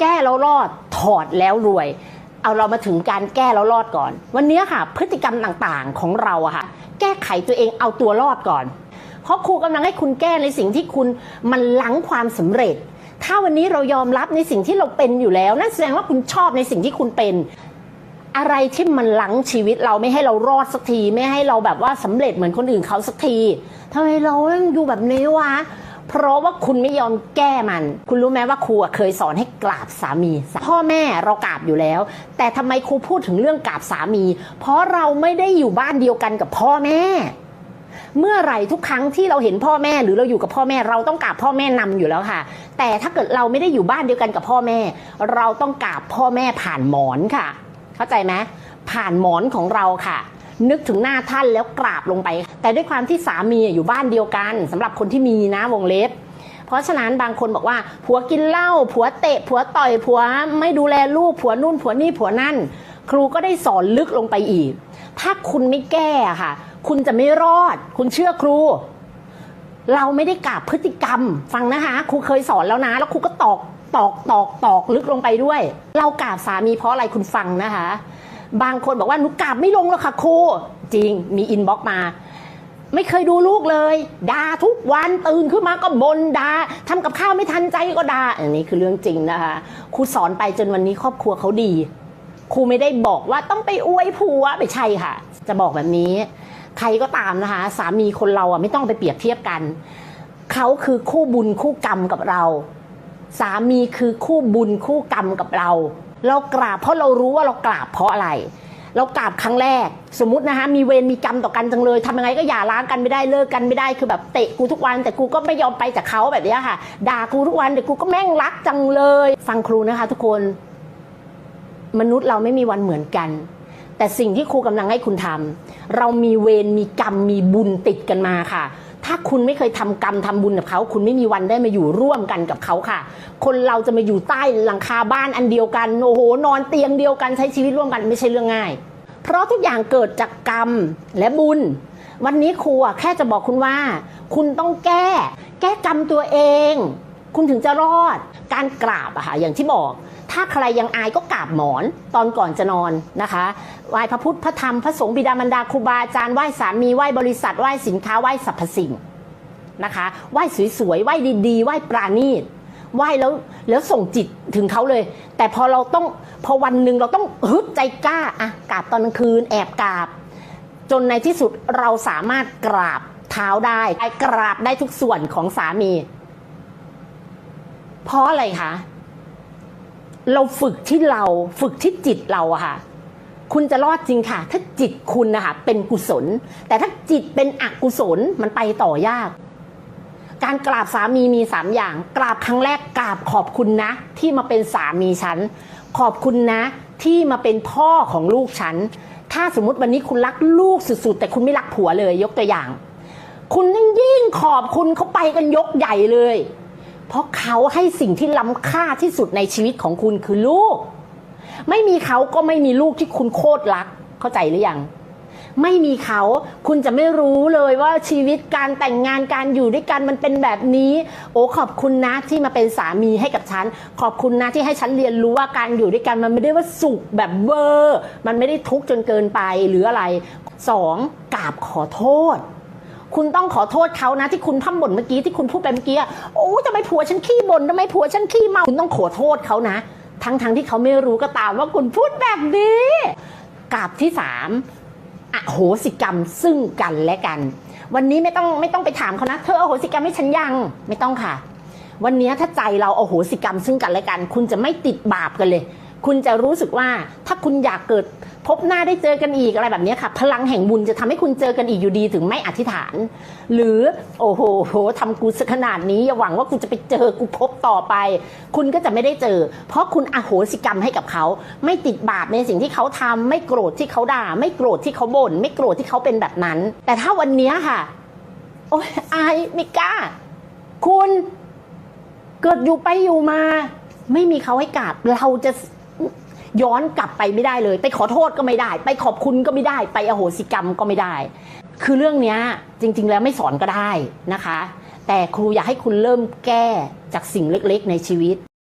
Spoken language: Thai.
แก้แล้วรอดถอดแล้วรวย เอาเรามาถึงการแก้แล้วรอดก่อน วันนี้ค่ะ พฤติกรรมต่างๆของเราอะค่ะ แก้ไขตัวเองเอาตัวรอดก่อน เพราะครูกำลังให้คุณแก้ในสิ่งที่คุณมันลังความสำเร็จ ถ้าวันนี้เรายอมรับในสิ่งที่เราเป็นอยู่แล้วนั่นแสดงว่าคุณชอบในสิ่งที่คุณเป็นอะไรที่มันลังชีวิตเราไม่ให้เรารอดสักที ไม่ให้เราแบบว่าสำเร็จเหมือนคนอื่นเขาสักทีทำไมเราต้องอยู่แบบนี้วะ เพราะว่าคุณไม่ยอมแก้มัน คุณรู้ไหมว่าครูเคยสอนให้กราบสามี พ่อแม่เรากราบอยู่แล้ว แต่ทำไมครูพูดถึงเรื่องกราบสามี เพราะเราไม่ได้อยู่บ้านเดียวกันกับพ่อแม่ เมื่อไหร่ทุกครั้งที่เราเห็นพ่อแม่หรือเราอยู่กับพ่อแม่ เราต้องกราบพ่อแม่นำอยู่แล้วค่ะ แต่ถ้าเกิดเราไม่ได้อยู่บ้านเดียวกันกับพ่อแม่ เราต้องกราบพ่อแม่ผ่านหมอนค่ะ เข้าใจไหมผ่านหมอนของเราค่ะ นึกถึงหน้าท่านแล้วกราบลงไป แต่ด้วยความที่สามีอยู่บ้านเดียวกันสำหรับคนที่มีนะวงเล็บ เพราะฉะนั้นบางคนบอกว่า ผัวกินเหล้าผัวเตะ ผัวต่อยผัวไม่ดูแลลูกผัวนู่นผัวนี่ผัวนั่น ครูก็ได้สอนลึกลงไปอีก ถ้าคุณไม่แก้ค่ะ คุณจะไม่รอด คุณเชื่อครูเราไม่ได้กราบพฤติกรรม ฟังนะคะครูเคยสอนแล้วนะ แล้วครูก็ตอกตอกตอกตอกลึกลงไปด้วย เรากราบสามีเพราะอะไรคุณฟังนะคะ บางคนบอกว่าหนูกราบไม่ลงหรอกค่ะครูจริงมีอินบ็อกมา ไม่เคยดูลูกเลยด่าทุกวันตื่นขึ้นมาก็บนด่าทำกับข้าวไม่ทันใจก็ด่าอันนี้คือเรื่องจริงนะคะครูสอนไปจนวันนี้ครอบครัวเขาดีครูไม่ได้บอกว่าต้องไปอวยผัวไม่ใช่ค่ะ จะบอกแบบนี้ ใครก็ตามนะคะ สามีคนเราอะไม่ต้องไปเปรียบเทียบกันเขาคือคู่บุญคู่กรรมกับเรา สามีคือคู่บุญคู่กรรมกับเรา เรากราบเพราะเรารู้ว่าเรากราบเพราะอะไร เรากราบครั้งแรก สมมตินะคะมีเวรมีกรรมต่อกันจังเลยทำยังไงก็อย่าล้างกันไม่ได้เลิกกันไม่ได้คือแบบเตะกูทุกวัน แต่กูก็ไม่ยอมไปจากเขาแบบนี้ค่ะ ด่ากูทุกวันแต่กูก็แม่งรักจังเลย ฟังครูนะคะ ทุกคน มนุษย์เราไม่มีวันเหมือนกัน แต่สิ่งที่ครูกำลังให้คุณทำเรามีเวรมีกรรมมีบุญติดกันมาค่ะ ถ้าคุณไม่เคยทำกรรมทำบุญกับเขา คุณไม่มีวันได้มาอยู่ร่วมกันกับเขาค่ะ คนเราจะมาอยู่ใต้หลังคาบ้านอันเดียวกันโอ้โหนอนเตียงเดียวกันใช้ชีวิตร่วมกันไม่ใช่เรื่องง่าย เพราะทุกอย่างเกิดจากกรรมและบุญ วันนี้ครูอะแค่จะบอกคุณว่า คุณต้องแก้ แก้กรรมตัวเอง คุณถึงจะรอด การกราบอะค่ะอย่างที่บอก ถ้าใครยังอายก็กราบหมอนตอนก่อนจะนอนนะคะไหว้พระพุทธพระธรรมพระสงฆ์บิดามารดาครูบาอาจารย์ไหว้สามีไหว้บริษัทไหว้สินค้าไหว้สรรพสิ่งนะคะไหว้สวยๆไหว้ดีๆไหว้ปราณีตไหว้แล้วแล้วส่งจิตถึงเขาเลย แต่พอเราต้องพอวันหนึ่งเราต้องฮึดใจกล้าอะกราบตอนกลางคืน แอบกราบ จนในที่สุดเราสามารถกราบเท้าได้กราบได้ทุกส่วนของสามี เพราะอะไรคะเราฝึกที่เราฝึกที่จิตเราอะค่ะ คุณจะรอดจริงค่ะ ถ้าจิตคุณนะคะเป็นกุศล แต่ถ้าจิตเป็นอกุศลมันไปต่อยาก การกราบสามีมีสามอย่าง กราบครั้งแรกกราบขอบคุณนะ ที่มาเป็นสามีฉันขอบคุณนะ ที่มาเป็นพ่อของลูกฉันถ้าสมมติวันนี้คุณรักลูกสุดๆ แต่คุณไม่รักผัวเลย ยกตัวอย่าง คุณยิ่งขอบคุณเขาไปกันยกใหญ่เลย เพราะเขาให้สิ่งที่ล้ำค่าที่สุดในชีวิตของคุณคือลูก ไม่มีเขาก็ไม่มีลูกที่คุณโคตรรัก เข้าใจหรือยัง ไม่มีเขาคุณจะไม่รู้เลยว่าชีวิตการแต่งงานการอยู่ด้วยกันมันเป็นแบบนี้ โอ้ขอบคุณนะที่มาเป็นสามีให้กับฉัน ขอบคุณนะที่ให้ฉันเรียนรู้ว่าการอยู่ด้วยกันมันไม่ได้ว่าสุขแบบเวอร์ มันไม่ได้ทุกข์จนเกินไปหรืออะไรสองกราบขอโทษ คุณต้องขอโทษเขานะที่คุณพั่มบ่นเมื่อกี้ที่คุณพูดไปเมื่อกี้อะโอ้ทำไมผัวฉันขี้บ่นทำไมผัวฉันขี้เมาคุณต้องขอโทษเขานะ ทั้งทั้งที่เขาไม่รู้ก็ตามว่าคุณพูดแบบนี้กราบที่สามอโหสิกรรมซึ่งกันและกัน วันนี้ไม่ต้องไม่ต้องไปถามเขานะ เธออโหสิกรรมให้ฉันยังไม่ต้องค่ะ วันนี้ถ้าใจเราเอโหสิกรรมซึ่งกันและกัน คุณจะไม่ติดบาปกันเลย คุณจะรู้สึกว่าถ้าคุณอยากเกิดพบหน้าได้เจอกันอีกอะไรแบบนี้ค่ะ พลังแห่งบุญจะทำให้คุณเจอกันอีกอยู่ดีถึงไม่อธิษฐาน หรือโอ้โหโหทำกูสักขนาดนี้อย่าหวังว่ากูจะไปเจอกูพบต่อไป คุณก็จะไม่ได้เจอ เพราะคุณอโหสิกรรมให้กับเขา ไม่ติดบาปในสิ่งที่เขาทำไม่โกรธที่เขาด่า ไม่โกรธที่เขาบ่นไม่โกรธที่เขาเป็นแบบนั้น แต่ถ้าวันนี้ค่ะ โอ้ยอายไม่กล้า คุณเกิดอยู่ไปอยู่มา ไม่มีเขาให้กราบเราจะ ย้อนกลับไปไม่ได้เลย ไปขอโทษก็ไม่ได้ ไปขอบคุณก็ไม่ได้ ไปอโหสิกรรมก็ไม่ได้ คือเรื่องนี้จริง ๆ แล้วไม่สอนก็ได้นะคะ แต่ครูอยากให้คุณเริ่มแก้จากสิ่งเล็กๆในชีวิต